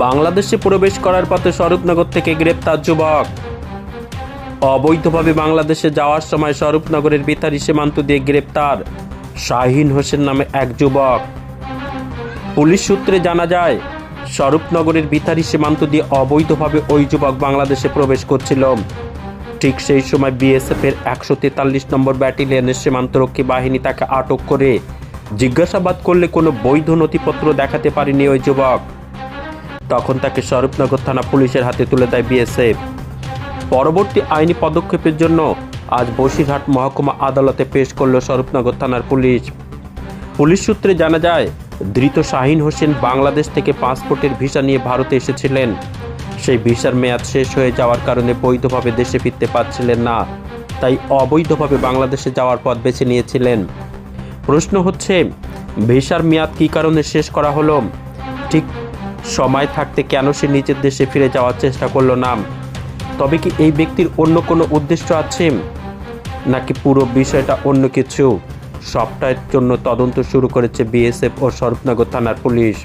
বাংলাদেশে প্রবেশ করার পথে স্বরূপনগর থেকে গ্রেপ্তার যুবক। অবৈধভাবে বাংলাদেশে যাওয়ার সময় স্বরূপনগরের বেতারি সীমান্ত দিয়ে গ্রেপ্তার শাহিন হোসেন নামে এক যুবক। পুলিশ সূত্রে জানা যায়, স্বরূপনগরের বিতারি সীমান্ত দিয়ে অবৈধভাবে ওই যুবক বাংলাদেশে প্রবেশ করছিল। ঠিক সেই সময় বিএসএফ এর একশো তেতাল্লিশ নম্বর ব্যাটালিয়নের সীমান্তরক্ষী বাহিনী তাকে আটক করে জিজ্ঞাসাবাদ করলে কোনো বৈধ নথিপত্র দেখাতে পারেনি ওই যুবক। তখন তাকে স্বরূপনগর থানা পুলিশের হাতে তুলে দেয় বিএসএফ। পরবর্তী আইনি পদক্ষেপের জন্য আজ বসিরহাট মহকুমা আদালতে পেশ করল স্বরূপনগর থানার পুলিশ। পুলিশ সূত্রে জানা যায়, ধৃত শাহিন হোসেন বাংলাদেশ থেকে পাসপোর্টের ভিসা নিয়ে ভারতে এসেছিলেন। সেই ভিসার মেয়াদ শেষ হয়ে যাওয়ার কারণে বৈধভাবে দেশে ফিরতে পারছিলেন না, তাই অবৈধভাবে বাংলাদেশে যাওয়ার পথ বেছে নিয়েছিলেন। প্রশ্ন হচ্ছে, ভিসার মেয়াদ কী কারণে শেষ করা হলো? ঠিক সময় থাকতে কেন সে নিজের দেশে ফিরে যাওয়ার চেষ্টা করল না? তবে কি এই ব্যক্তির অন্য কোনো উদ্দেশ্য আছে? নাকি পুরো বিষয়টা অন্য কিছু? সবটার জন্য তদন্ত শুরু করেছে বিএসএফ ও স্বরূপনগর থানার পুলিশ।